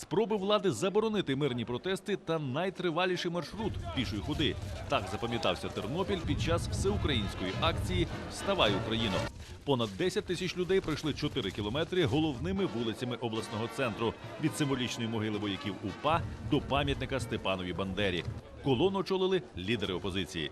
Спроби влади заборонити мирні протести та найтриваліший маршрут пішої ходи. Так запам'ятався Тернопіль під час всеукраїнської акції Вставай Україно. Понад 10 тисяч людей пройшли 4 кілометри головними вулицями обласного центру від символічної могили вояків УПА до пам'ятника Степанові Бандері. Колону очолили лідери опозиції.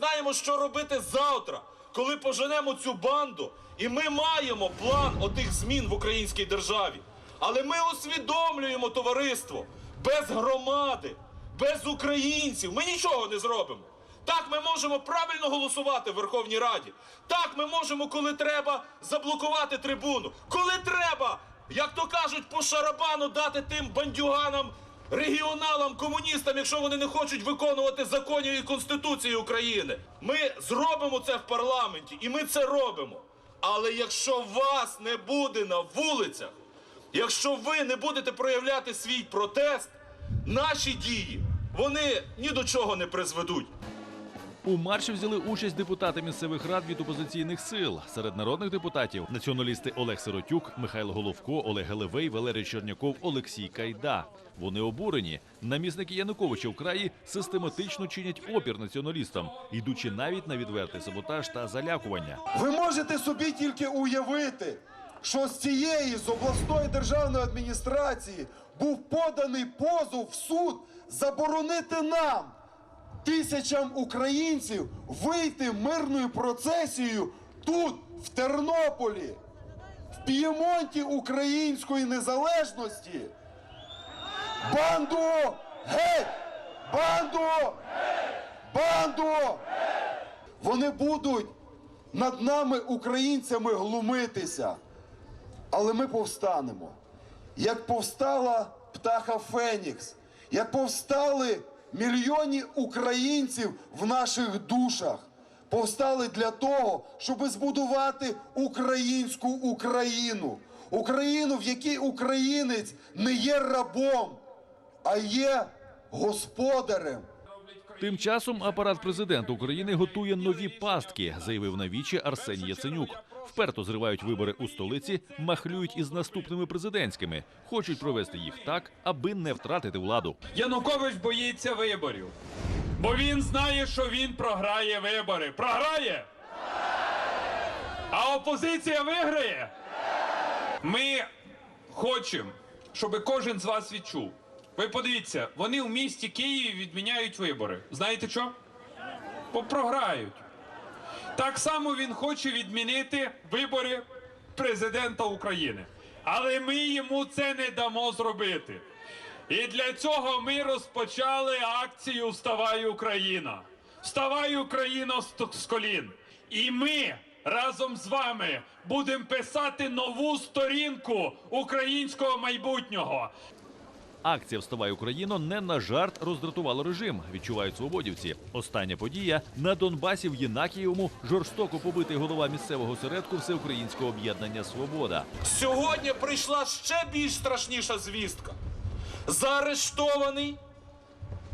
Знаємо, що робити завтра, коли поженемо цю банду, і ми маємо план отих змін в українській державі. Але ми усвідомлюємо товариство без громади, без українців. Ми нічого не зробимо. Так, ми можемо правильно голосувати в Верховній Раді. Так, ми можемо, коли треба, заблокувати трибуну. Коли треба, як то кажуть, по шарабану дати тим бандюганам регіоналам, комуністам, якщо вони не хочуть виконувати законів і Конституції України. Ми зробимо це в парламенті, і ми це робимо. Але якщо вас не буде на вулицях, якщо ви не будете проявляти свій протест, наші дії вони ні до чого не призведуть. У марші взяли участь депутати місцевих рад від опозиційних сил. Серед народних депутатів націоналісти Олег Сиротюк, Михайло Головко, Олег Гелевей, Валерій Черняков, Олексій Кайда. Вони обурені. Намісники Януковича в краї систематично чинять опір націоналістам, йдучи навіть на відвертий саботаж та залякування. Ви можете собі тільки уявити, що з цієї з обласної державної адміністрації був поданий позов в суд заборонити нам, тисячам українців, вийти мирною процесією тут, в Тернополі, в П'ємонті української незалежності. Банду геть! Банду! Банду! Вони будуть над нами, українцями, глумитися. Але ми повстанемо. Як повстала птаха Фенікс, як повстали мільйони українців в наших душах, повстали для того, щоб збудувати українську Україну. Україну, в якій українець не є рабом, а є господарем. Тим часом апарат президента України готує нові пастки, заявив на вічі Арсеній Яценюк. Вперто зривають вибори у столиці, махлюють із наступними президентськими. Хочуть провести їх так, аби не втратити владу. Янукович боїться виборів. Бо він знає, що він програє вибори. Програє! А опозиція виграє. Ми хочемо, щоб кожен з вас відчув. Ви подивіться, вони в місті Києві відміняють вибори. Знаєте що? Бо програють. Так само він хоче відмінити вибори президента України. Але ми йому це не дамо зробити. І для цього ми розпочали акцію Вставай Україна! Вставай т- з колін! І ми разом з вами будемо писати нову сторінку українського майбутнього. Акція Вставай Україно не на жарт роздратувала режим. Відчувають свободівці. Остання подія на Донбасі в Єнакієвому жорстоко побитий голова місцевого середку всеукраїнського об'єднання Свобода. Сьогодні прийшла ще більш страшніша звістка. Заарештований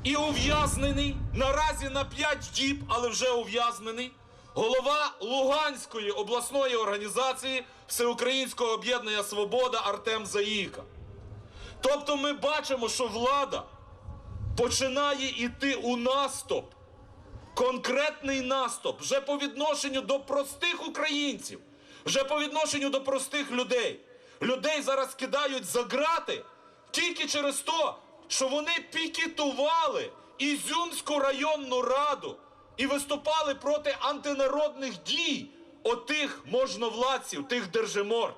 і ув'язнений наразі на 5 діб, але вже ув'язнений. Голова Луганської обласної організації Всеукраїнського об'єднання Свобода Артем Заїка. Тобто ми бачимо, що влада починає йти у наступ, конкретний наступ вже по відношенню до простих українців, вже по відношенню до простих людей. Людей зараз кидають за грати тільки через те, що вони пікетували Ізюмську районну раду і виступали проти антинародних дій отих можновладців, тих держиморд.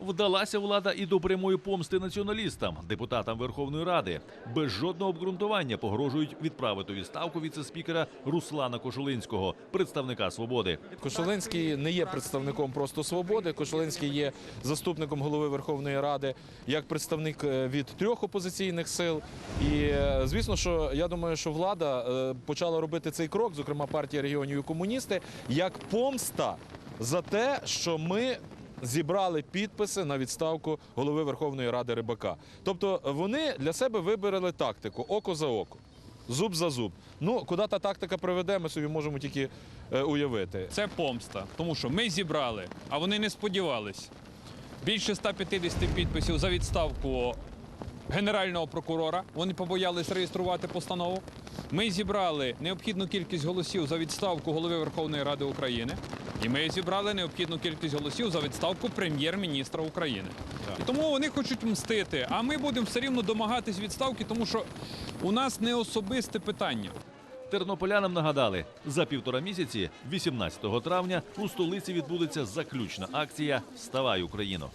Вдалася влада і до прямої помсти націоналістам, депутатам Верховної Ради. Без жодного обґрунтування погрожують відправити відставку віце-спікера Руслана Кошулинського, представника свободи. Кошелинський не є представником просто свободи. Кошелинський є заступником голови Верховної Ради як представник е, від трьох опозиційних сил. І е, звісно, що я думаю, що влада е, почала робити цей крок, зокрема партія регіонів і комуністи, як помста за те, що ми. Зібрали підписи на відставку голови Верховної Ради Рибака. Тобто вони для себе вибрали тактику око за око. зуб за зуб. Ну, куди та тактика приведе, ми собі можемо тільки е, уявити. Це помста, тому що ми зібрали, а вони не сподівались. Більше 150 підписів за відставку генерального прокурора. Вони побоялись реєструвати постанову. Ми зібрали необхідну кількість голосів за відставку голови Верховної Ради України. І ми зібрали необхідну кількість голосів за відставку прем'єр-міністра України. І тому вони хочуть мстити. А ми будемо все рівно домагатись відставки, тому що у нас не особисте питання. Тернополянам нагадали, за півтора місяці, 18 травня, у столиці відбудеться заключна акція Вставай Україно.